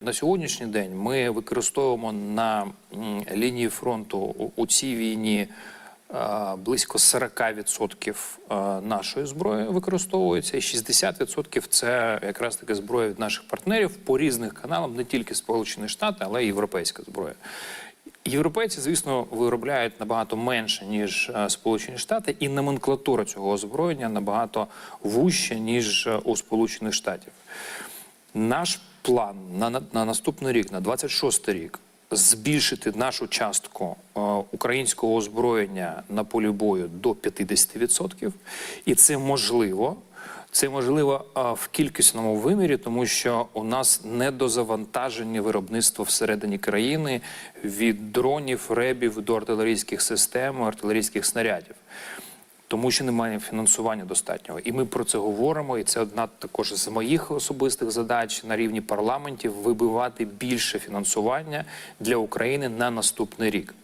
На сьогоднішній день ми використовуємо на лінії фронту у- цій війні е, близько 40% е, нашої зброї використовується, і 60% це якраз таки зброя від наших партнерів по різних каналам, не тільки Сполучені Штати, але й європейська зброя. Європейці, звісно, виробляють набагато менше ніж е, Сполучені Штати, і номенклатура цього озброєння набагато вужча ніж у Сполучених Штатів. Наш план на, на, на наступний рік, на 26 рік, збільшити нашу частку е, українського озброєння на полі бою до 50%. І це можливо. Це можливо е, в кількісному вимірі, тому що у нас недозавантажені виробництво всередині країни від дронів, ребів до артилерійських систем, артилерійських снарядів тому що немає фінансування достатнього. І ми про це говоримо. І це одна також з моїх особистих задач на рівні парламентів вибивати більше фінансування для України на наступний рік.